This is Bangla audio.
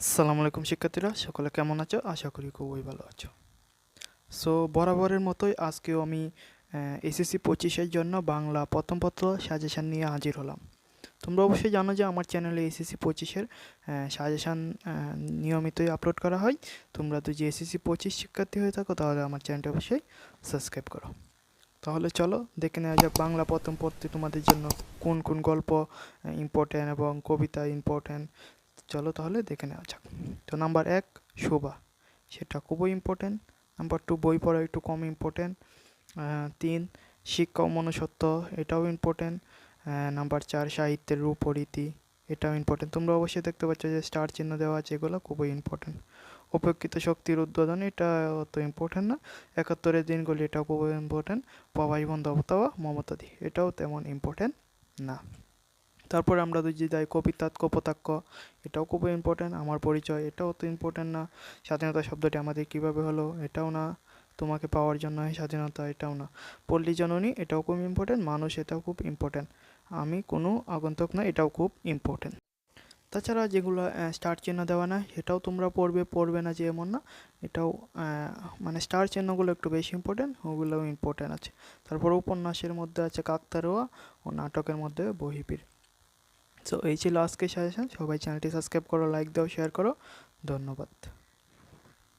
আসসালামু আলাইকুম শিক্ষার্থীরা, সকলে কেমন আছো? আশা করি খুবই ভালো আছো। সো বরাবরের মতোই আজকেও আমি এসএসসি পঁচিশের জন্য বাংলা প্রথম পত্র সাজেশান নিয়ে হাজির হলাম। তোমরা অবশ্যই জানো যে আমার চ্যানেলে এসএসসি পঁচিশের সাজেশান নিয়মিতই আপলোড করা হয়। তোমরা যদি এসএসসি পঁচিশ শিক্ষার্থী হয়ে থাকো, তাহলে আমার চ্যানেলটা অবশ্যই সাবস্ক্রাইব করো। তাহলে চলো, দেখে নেওয়া যাক বাংলা প্রথম পত্রে তোমাদের জন্য কোন কোন গল্প ইম্পর্ট্যান্ট এবং কবিতা ইম্পর্ট্যান্ট চলো তাহলে দেখে নেওয়া যাক। তো নাম্বার এক, শোভা। সেটা খুবই ইম্পর্টেন্ট নাম্বার টু বই পড়া একটু কম ইম্পর্টেন্ট তিন, শিক্ষা ও মনুষ্যত্ব, এটাও ইম্পর্টেন্ট নাম্বার চার, সাহিত্যের রূপ রীতি এটাও ইম্পর্টেন্ট তোমরা অবশ্যই দেখতে পাচ্ছ যে স্টার চিহ্ন দেওয়া আছে, এগুলো খুবই ইম্পর্টেন্ট উপেক্ষিত শক্তির উদ্বোধন, এটা অত ইম্পর্টেন্ট না। একাত্তরের দিনগুলি, এটাও খুবই ইম্পর্টেন্ট প্রবাহী বন্ধ বন্দ্যোপাধ্যায় মমতাদি এটাও তেমন ইম্পর্টেন্ট না। তারপরে আমরা যদি যাই কবিতাত কপোতাক্ষ, এটাও খুবই ইম্পর্টেন্ট আমার পরিচয়, এটাও তো ইম্পর্টেন্ট না। স্বাধীনতা শব্দটি আমাদের কীভাবে হলো, এটাও না। তোমাকে পাওয়ার জন্য স্বাধীনতা, এটাও না। পল্লী জননী, এটাও খুব ইম্পর্টেন্ট মানুষ, এটাও খুব ইম্পর্টেন্ট আমি কোনো আগন্তক না, এটাও খুব ইম্পর্টেন্ট তাছাড়া যেগুলো স্টার চিহ্ন দেওয়া না, সেটাও তোমরা পড়বে পড়বে না যে এমন না। এটাও মানে স্টার চিহ্নগুলো একটু বেশি ইম্পর্টেন্ট ওগুলোও ইম্পর্টেন্ট আছে। তারপর উপন্যাসের মধ্যে আছে কাকতারোয়া ও নাটকের মধ্যে বহিবীর সো এই ছিল আজকের সাজেশন সবাই চ্যানেলটি সাবস্ক্রাইব করো লাইক দাও শেয়ার করো। ধন্যবাদ।